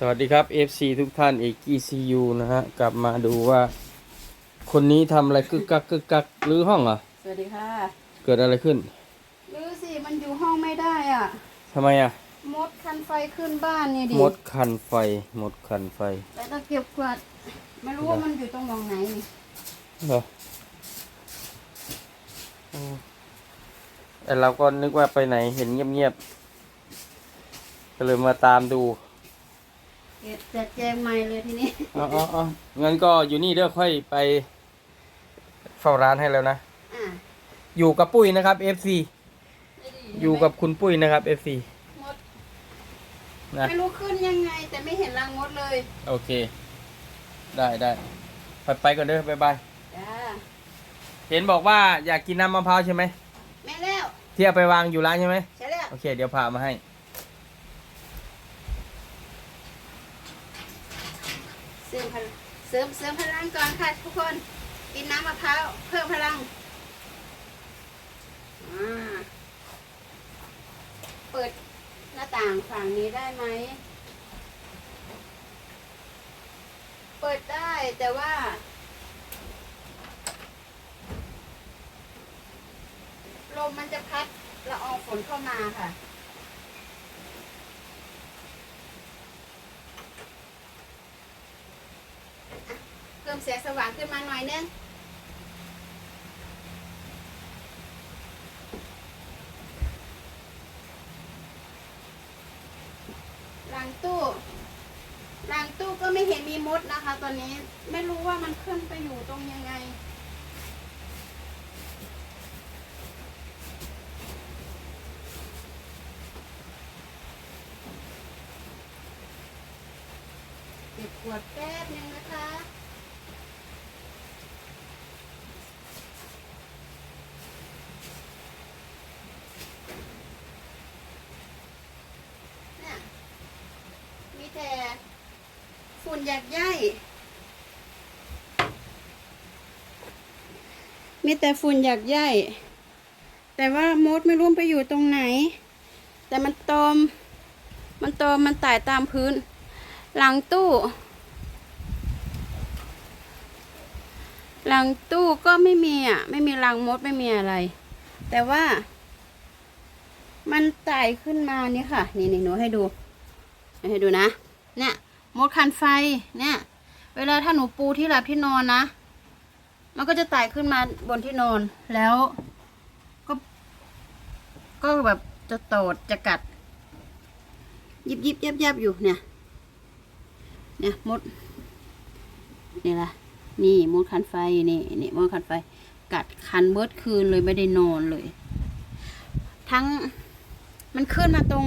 สวัสดีครับ FC ทุกท่านเอก ECU นะฮะ กลับมาดูว่า คนนี้ทำอะไรกึกกักกึกกักหรือห้องเหรอ สวัสดีค่ะเกิดอะไรขึ้นลือสิมันอยู่ห้องไม่ได้อะ ทำไมอะ มดคันไฟขึ้นบ้านนี่ดิมดคันไฟ หมดคันไฟแต่ตะเกียบกวาดไม่รู้ว่ามันอยู่ตรงหมองไหนนี่เหรออืมแต่เราก็นึกว่าไปไหนเห็นเงียบๆก็เลยมาตามดู เก็บจัดแจงใหม่เลยทีนี้อ๋ออ๋ออ๋องั้นก็อยู่นี่เด้อค่อยไปเฝ้าร้านให้แล้วนะ อะอยู่กับปุ้ยนะครับ FC นี่ดิอยู่กับคุณปุ้ยนะครับ FC มดนะ ไม่รู้ขึ้นยังไง แต่ไม่เห็นรังมดเลยโอเค ได้ได้ไปไปก่อนเด้อบ๊ายบาย จ้าเห็นบอกว่าอยากกินน้ำมะพร้าวใช่ไหม แม่แล้ว ที่เอาไปวางอยู่ร้านใช่ไหม ใช่แล้ว โอเค เดี๋ยวพามาให้ เสริมพลัง เสริมเสริมพลังก่อนค่ะทุกคน กินน้ำมะพร้าวเพิ่มพลังอ่าเปิดหน้าต่างฝั่งนี้ได้ไหม เปิดได้แต่ว่า ลมมันจะพัดละอองฝนเข้ามาค่ะ เพิ่มแสงสว่างขึ้นมาหน่อยนึงหลังตู้หลังตู้ก็ไม่เห็นมีมดนะคะ ตอนนี้ไม่รู้ว่ามันขึ้นไปอยู่ตรงยังไงเก็บขวดแป๊บนึงนะคะ เนี่ย มีแต่ ฝุ่นหยักใยมีแต่ฝุ่นหยักใยแต่ว่ามดไม่รู้ไปอยู่ตรงไหน แต่มันตอม มันตอมมันไต่ตามพื้น หลังตู้ หลังตู้ก็ไม่มีอะ ไม่มีรังมดไม่มีอะไร แต่ว่า มันไต่ขึ้นมานี่ค่ะ นี่นี่หนูให้ดู ให้ดูนะ เนี่ย มดคันไฟเนี่ย เวลาถ้าหนูปูที่หลับที่นอนนะ มันก็จะไต่ขึ้นมาบนที่นอนแล้ว ก็ ก็แบบจะโตดจะกัด ยิบยิบยับยับอยู่เนี่ย เนี่ยมดนี่ละนี่มดคันไฟนี่นี่มดคันไฟ กัดคันเบิดคืนเลยไม่ได้นอนเลย ทั้งมันขึ้นมาตรง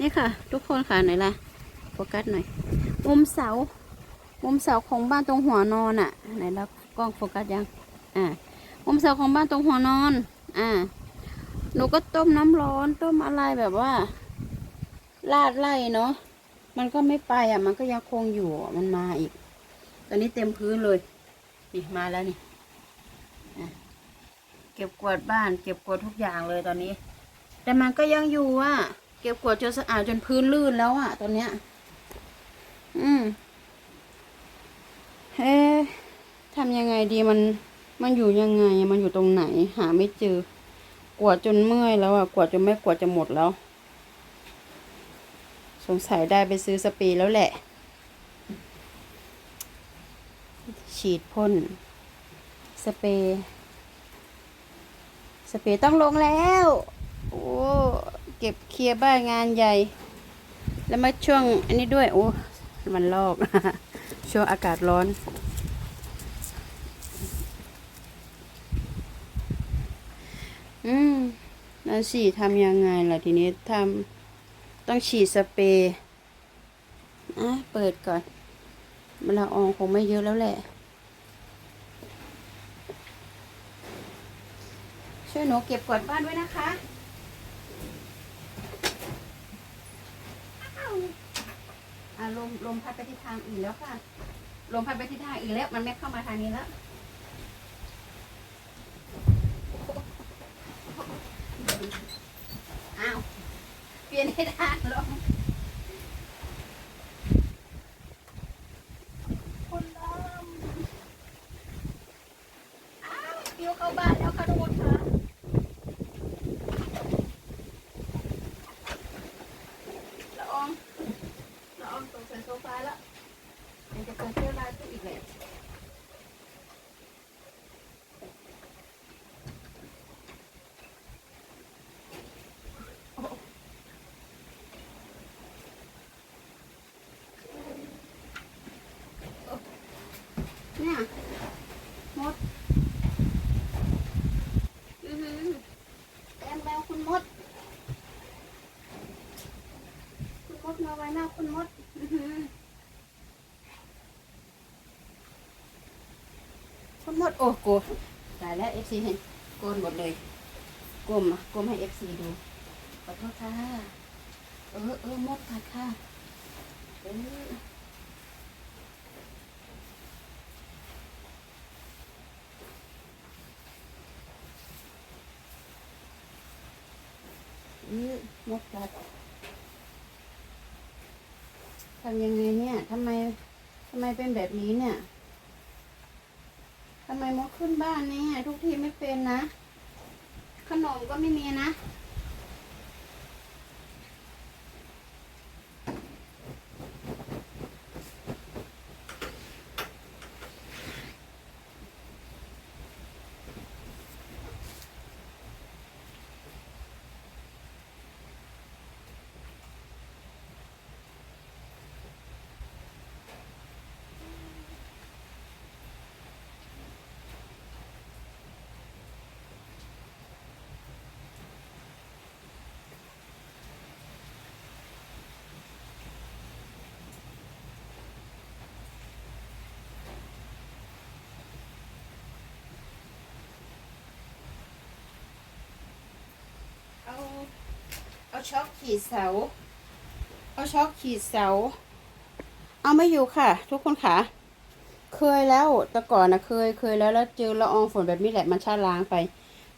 นี่ค่ะ ทุกคนค่ะไหนล่ะโฟกัสหน่อย มุมเสา มุมเสาของบ้านตรงหัวนอนอะ ไหนล่ะกล้องโฟกัสยัง อ่า มุมเสาของบ้านตรงหัวนอน อ่า หนูก็ต้มน้ำร้อนต้มอะไรแบบว่าลาดไล่เนาะ มันก็ไม่ไปอะ มันก็ยังคงอยู่ มันมาอีก ตอนนี้เต็มพื้นเลย นี่มาแล้วนี่เก็บกวาดบ้าน เก็บกวาดทุกอย่างเลยตอนนี้ แต่มันก็ยังอยู่อะ ก็บกวาดจนสะอาดจนพื้นลื่นแล้วอะตอนเนี้ย อืมเอ๊ะทำยังไงดีมัน มันอยู่ยังไง มันอยู่ตรงไหน หาไม่เจอ กวาดจนเมื่อยแล้วอะกวาดจนไม่กวาดจะหมดแล้ว สงสัยได้ไปซื้อสเปรย์แล้วแหละ ฉีดพ่นสเปรย์สเปรย์ต้องลงแล้ว โอ้ เก็บเคลียร์บ้านงานใหญ่ แล้วมาช่วงอันนี้ด้วย โอ้ มันลอก ช่วงอากาศร้อน อืมแล้วสิทำยังไงล่ะทีนี้ทำต้องฉีดสเปรย์อะเปิดก่อนมันละอองคงไม่เยอะแล้วแหละ ช่วยหนูเก็บกวาดบ้านด้วยนะคะอ้าวอะล มพัดไปทิศทางอื่นแล้วค่ะ ลมพัดไปทิศทางอื่นแล้ว มันไม่เข้ามาทางนี้แล้วอ้าวลี่ยนให้ด้านลงคนดำอ้าวปิวเข้าบ้านแล้วค่ะทุกคนค่ะอองละอองตกใส่โซฟาแล้วเดี๋ยวจะเปิดเที่ยวลายตู้อีกแล้วเนี่ยมดอือหือแอมแล้วคุณมด คุณมดมาไว้หน้าคุณมดอื้อหือคุณม ดโอ้โกรธตายแล้วเอฟซีเห็นโกนหมดเลยกลมอะกลมให้เอฟซีดูขอโทษค่ะเออเออมดกัดค่ะเออเออมดกัดทำยังไงเนี่ยทำไมทำไมเป็นแบบนี้เนี่ย ทำไมมดขึ้นบ้านเนี่ยทุกทีไม่เป็นนะ ขนมก็ไม่มีนะ ช็อกขีดเสา เอาช็อกขีดเสา เอาไม่อยู่ค่ะ ทุกคนค่ะ เคยแล้วแต่ก่อนนะเคยเคยแล้วแล้วเจอละอองฝนแบบนี้แหละมันชาล้างไป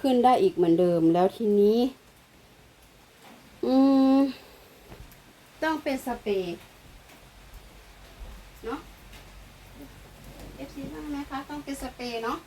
ขึ้นได้อีกเหมือนเดิมแล้วทีนี้ อืม ต้องเป็นสเปรย์เนาะเอฟซีบ้างไหมคะ ต้องเป็นสเปรย์เนาะ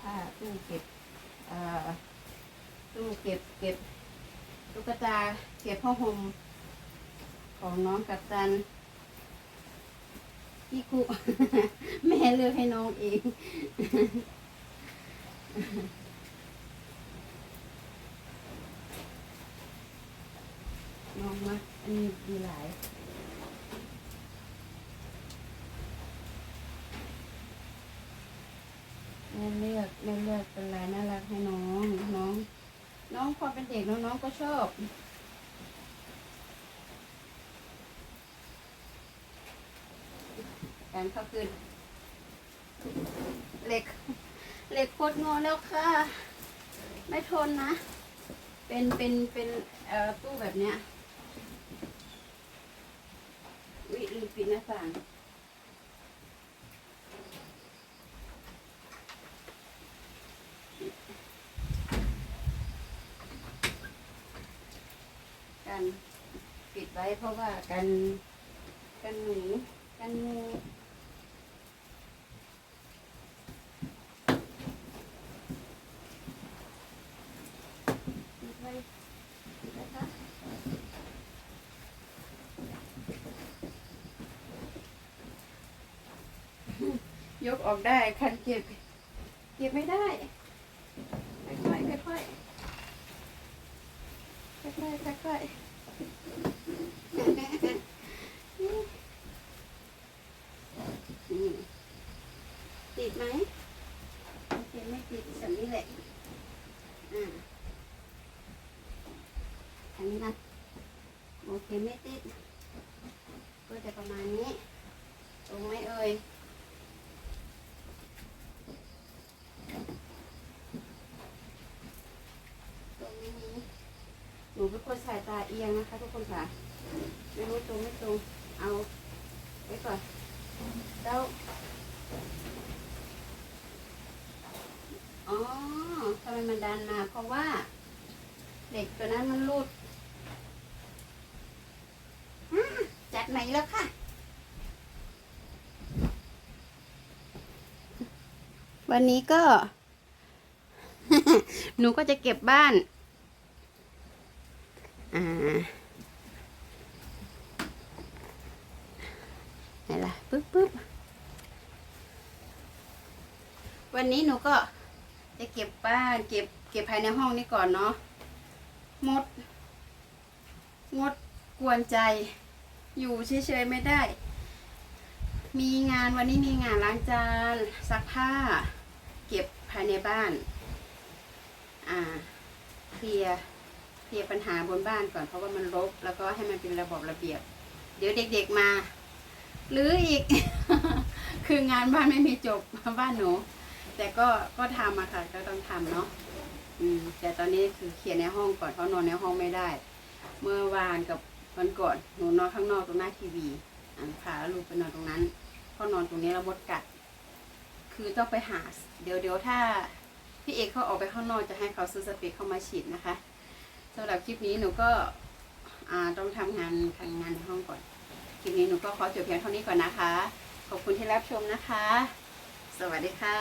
ผ้าตู้เก็บอ่อตู้เก็บเก็บตุ๊กตาเก็บผ้าห่มของน้องกัปตันพี่กุแม่เลือกให้น้องเองน้องมาอันนี้ดีหลาย แม่เลือกแม่เลือกเป็นลายน่ารักให้น้องน้อง น้องความเป็นเด็กน้องน้องก็ชอบการเข้าคืนเหล็กเหล็กโคตรงอแล้วค่ะ ไม่ทนนะ เป็นเป็นเป็นเอ่อตู้แบบเนี้ยวิลืมปิดหน้าต่าง กันปิดไว้เพราะว่ากันกันหนูกันงูปิดไว้นะคะยกออกได้คันเก็บ เก็บไม่ได้ ค่อยๆค่อยๆค่อยๆค่อยๆ นี่ติดไหมโอเคไม่ติดแบบนี้แหละอ่าอันนี้นะโอเคไม่ ติดก็จะประมาณนี้ ตรงไหมเอ่ยตรงไม่มีหนูเป็นคนสายตาเอียงนะคะทุกคนค่ะไม่รู้ตรงไม่ตรงเอาไว้ก่อนแล้วอ๋อทำไมมันดันมาเพราะว่า เด็กตัวนั้นมันรูดอ่าจัด ไหนแล้วค่ะ วันนี้ก็ หนูก็จะเก็บบ้าน อ่าไหนล่ะปึ๊บปึ๊บวันนี้หนูก็จะเก็บบ้าน เก็บ เก็บภายในห้องนี้ก่อนเนาะมด งดกวนใจ อยู่เฉยๆไม่ได้ มีงานวันนี้มีงานล้างจานซักผ้า เก็บภายในบ้าน อ่าเคลียร์เคลียร์ปัญหาบนบ้านก่อนเพราะว่ามันรกแล้วก็ให้มันเป็นระบบระเบียบ เดี๋ยวเด็กๆมาหรืออีก คืองานบ้านไม่มีจบบ้านหนู แต่ก็ก็ทำอะค่ะ ก็ต้องทำเนาะอืมแต่ตอนนี้คือเคลียร์ในห้องก่อนเพราะนอนในห้องไม่ได้ เมื่อวานกับ วันก่อนหนูนอนข้างนอกตรงหน้าทีวีอ่าพาลูกไปนอนตรงนั้นพราะนอนตรงนี้แล้วมดกัด คือต้องไปหา เดี๋ยวเดี๋ยวถ้าพี่เอกเขาออกไปข้างนอกจะให้เขาซื้อสเปรย์เข้ามาฉีดนะคะสำหรับคลิปนี้หนูก็ต้องทำงานทำงานในห้องก่อน คลิปนี้หนูก็ขอจบเพียงเท่านี้ก่อนนะคะ ขอบคุณที่รับชมนะคะ สวัสดีค่ะ